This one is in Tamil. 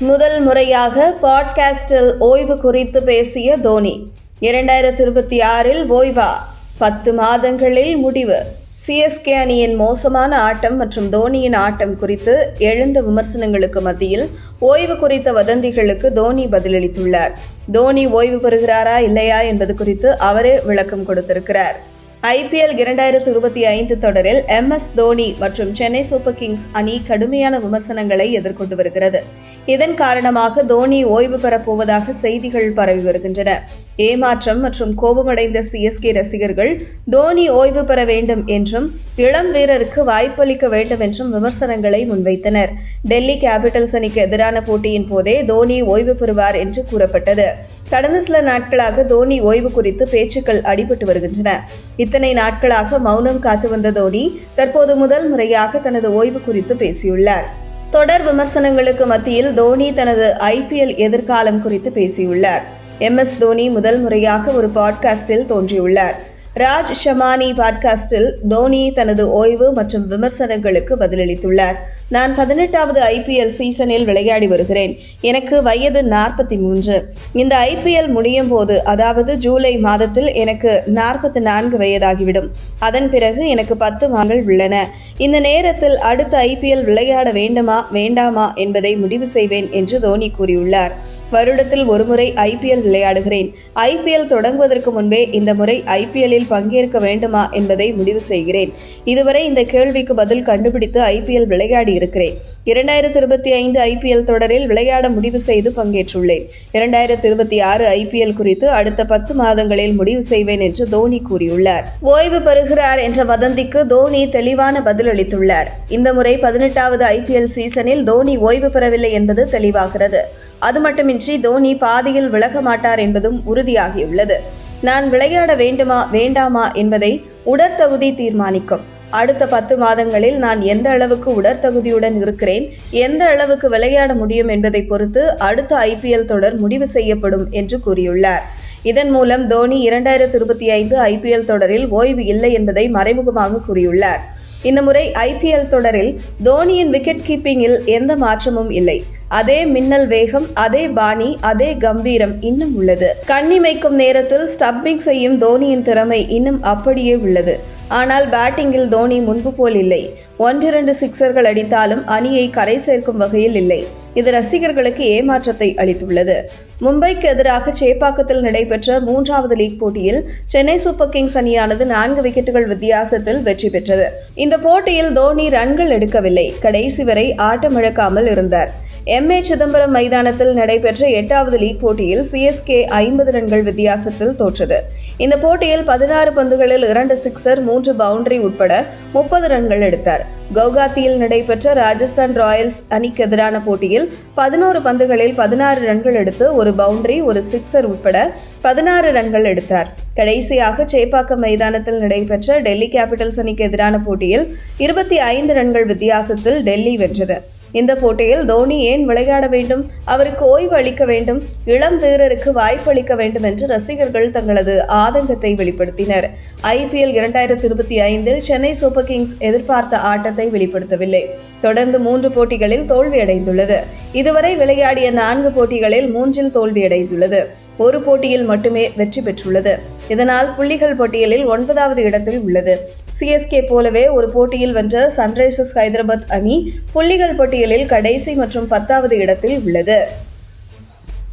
முதல் முறையாக பாட்காஸ்டில் ஓய்வு குறித்து பேசிய தோனி இரண்டாயிரத்தி இருபத்தி ஆறில் ஓய்வா? பத்து மாதங்களில் முடிவு. சிஎஸ்கே அணியின் மோசமான ஆட்டம் மற்றும் தோனியின் ஆட்டம் குறித்து எழுந்த விமர்சனங்களுக்கு மத்தியில் ஓய்வு குறித்த வதந்திகளுக்கு தோனி பதிலளித்துள்ளார். தோனி ஓய்வு பெறுகிறாரா இல்லையா என்பது குறித்து அவரே விளக்கம் கொடுத்திருக்கிறார். ஐபிஎல் இரண்டாயிரத்து இருபத்தி ஐந்து தொடரில் எம் எஸ் தோனி மற்றும் சென்னை சூப்பர் கிங்ஸ் அணி கடுமையான விமர்சனங்களை எதிர்கொண்டு வருகிறது. இதன் காரணமாக தோனி ஓய்வு பெறப் போவதாக செய்திகள் பரவி வருகின்றன. ஏமாற்றம் மற்றும் கோபமடைந்த சிஎஸ்கே ரசிகர்கள் தோனி ஓய்வு பெற வேண்டும் என்றும் இளம் வீரருக்கு வாய்ப்பளிக்க வேண்டும் என்றும் விமர்சனங்களை முன்வைத்தனர். டெல்லி கேபிட்டல்ஸ் அணிக்கு எதிரான போட்டியின் போதே தோனி ஓய்வு பெறுவார் என்று கூறப்பட்டது. கடந்த சில நாட்களாக தோனி ஓய்வு குறித்து பேச்சுக்கள் அடிபட்டு வருகின்றன. இத்தனை நாட்களாக மௌனம் காத்து வந்த தோனி தற்போது முதல் முறையாக தனது ஓய்வு குறித்து பேசியுள்ளார். தொடர் விமர்சனங்களுக்கு மத்தியில் தோனி தனது ஐபிஎல் எதிர்காலம் குறித்து பேசியுள்ளார். எம் எஸ் தோனி முதல் முறையாக ஒரு பாட்காஸ்டில் தோன்றியுள்ளார். ராஜ் ஷமானி பாட்காஸ்டில் தோனி தனது ஓய்வு மற்றும் விமர்சனங்களுக்கு பதிலளித்துள்ளார். நான் பதினெட்டாவது ஐபிஎல் சீசனில் விளையாடி வருகிறேன். எனக்கு வயது நாற்பத்தி மூன்று. இந்த ஐபிஎல் முடியும் போது அதாவது ஜூலை மாதத்தில் எனக்கு நாற்பத்தி நான்கு வயதாகிவிடும். அதன் பிறகு எனக்கு பத்து மாதங்கள் உள்ளன. இந்த நேரத்தில் அடுத்த ஐபிஎல் விளையாட வேண்டுமா வேண்டாமா என்பதை முடிவு செய்வேன் என்று தோனி கூறியுள்ளார். வருடத்தில் ஒருமுறை ஐபிஎல் விளையாடுகிறேன். ஐபிஎல் தொடங்குவதற்கு முன்பே இந்த முறை ஐபிஎல்லில் பங்கேற்க வேண்டுமா என்பதை முடிவு செய்கிறேன். இதுவரை இந்த கேள்விக்கு பதில் கண்டுபிடித்து ஐபிஎல் விளையாடி இருக்கிறேன். இரண்டாயிரத்தி இருபத்தி ஐந்து ஐபிஎல் தொடரில் விளையாட முடிவு செய்து பங்கேற்றுள்ளேன். இரண்டாயிரத்தி இருபத்தி ஆறு ஐபிஎல் குறித்து அடுத்த பத்து மாதங்களில் முடிவு செய்வேன் என்று தோனி கூறியுள்ளார். ஓய்வு பெறுகிறார் என்ற வதந்திக்கு தோனி தெளிவான பதில் அளித்துள்ளார் இந்த முறை பதினெட்டாவது ஐபிஎல் சீசனில் தோனி ஓய்வு பெறவில்லை என்பது தெளிவாகிறது. அது மட்டுமின்றி தோனி பாதியில் விலக மாட்டார் என்பதும் உறுதியாகியுள்ளது. நான் விளையாட வேண்டுமா வேண்டாமா என்பதை உடற்தகுதி தீர்மானிக்கும். அடுத்த பத்து மாதங்களில் நான் எந்த அளவுக்கு உடற்தகுதியுடன் இருக்கிறேன் எந்த அளவுக்கு விளையாட முடியும் என்பதை பொறுத்து அடுத்த ஐபிஎல் தொடர் முடிவு செய்யப்படும் என்று கூறியுள்ளார். இதன் மூலம் தோனி இரண்டாயிரத்தி இருபத்தி ஐந்து ஐபிஎல் தொடரில் ஓய்வு இல்லை என்பதை மறைமுகமாக கூறியுள்ளார். இந்த முறை ஐபிஎல் தொடரில் தோனியின் விக்கெட் கீப்பிங்கில் எந்த மாற்றமும் இல்லை. அதே மின்னல் வேகம் அதே பாணி அதே கம்பீரம் இன்னும் உள்ளது. கண்ணிமைக்கும் நேரத்தில் ஸ்டம்பிங் செய்யும் தோனியின் திறமை இன்னும் அப்படியே உள்ளது. ஆனால் பேட்டிங்கில் தோனி முன்பு போல் இல்லை. ஒன்றிரண்டு சிக்சர்கள் அடித்தாலும் அணியை கரை சேர்க்கும் வகையில் இல்லை. இது ரசிகர்களுக்கு ஏமாற்றத்தை அளித்துள்ளது. மும்பைக்கு எதிராக சேப்பாக்கத்தில் நடைபெற்ற மூன்றாவது லீக் போட்டியில் சென்னை சூப்பர் கிங்ஸ் அணியானது நான்கு விக்கெட்டுகள் வித்தியாசத்தில் வெற்றி பெற்றது. இந்த போட்டியில் தோனி ரன்கள் எடுக்கவில்லை. கடைசி வரை ஆட்டமிழக்காமல் இருந்தார். எம் ஏ சிதம்பரம் மைதானத்தில் நடைபெற்ற எட்டாவது லீக் போட்டியில் சிஎஸ்கே ஐம்பது ரன்கள் வித்தியாசத்தில் தோற்றது. இந்த போட்டியில் பதினாறு பந்துகளில் இரண்டு சிக்சர் மூன்று பவுண்டரி உட்பட முப்பது ரன்கள் எடுத்தார். கவுகாத்தியில் நடைபெற்ற ராஜஸ்தான் ராயல்ஸ் அணிக்கு எதிரான போட்டியில் பதினோரு பந்துகளில் பதினாறு ரன்கள் எடுத்து ஒரு பவுண்டரி ஒரு சிக்ஸர் உட்பட பதினாறு ரன்கள் எடுத்தார். கடைசியாக சேப்பாக்கம் மைதானத்தில் நடைபெற்ற டெல்லி கேபிட்டல்ஸ் அணிக்கு எதிரான போட்டியில் இருபத்தி ஐந்து ரன்கள் வித்தியாசத்தில் டெல்லி வென்றது. இந்த போட்டியில் தோனி ஏன் விளையாட வேண்டும்? அவருக்கு ஓய்வு அளிக்க வேண்டும். இளம் வீரருக்கு வாய்ப்பு அளிக்க வேண்டும் என்று ரசிகர்கள் தங்களது ஆதங்கத்தை வெளிப்படுத்தினர். ஐபிஎல் இரண்டாயிரத்தி இருபத்தி ஐந்தில் சென்னை சூப்பர் கிங்ஸ் எதிர்பார்த்த ஆட்டத்தை வெளிப்படுத்தவில்லை. தொடர்ந்து மூன்று போட்டிகளில் தோல்வியடைந்துள்ளது. இதுவரை விளையாடிய நான்கு போட்டிகளில் மூன்றில் தோல்வியடைந்துள்ளது. ஒரு போட்டியில் மட்டுமே வெற்றி பெற்றுள்ளது. இதனால் புள்ளிகள் பட்டியலில் ஒன்பதாவது இடத்தில் உள்ளது. சிஎஸ்கே போலவே ஒரு போட்டியில் வென்ற சன்ரைசர்ஸ் ஹைதராபாத் அணி புள்ளிகள் பட்டியலில் கடைசி மற்றும் பத்தாவது இடத்தில் உள்ளது.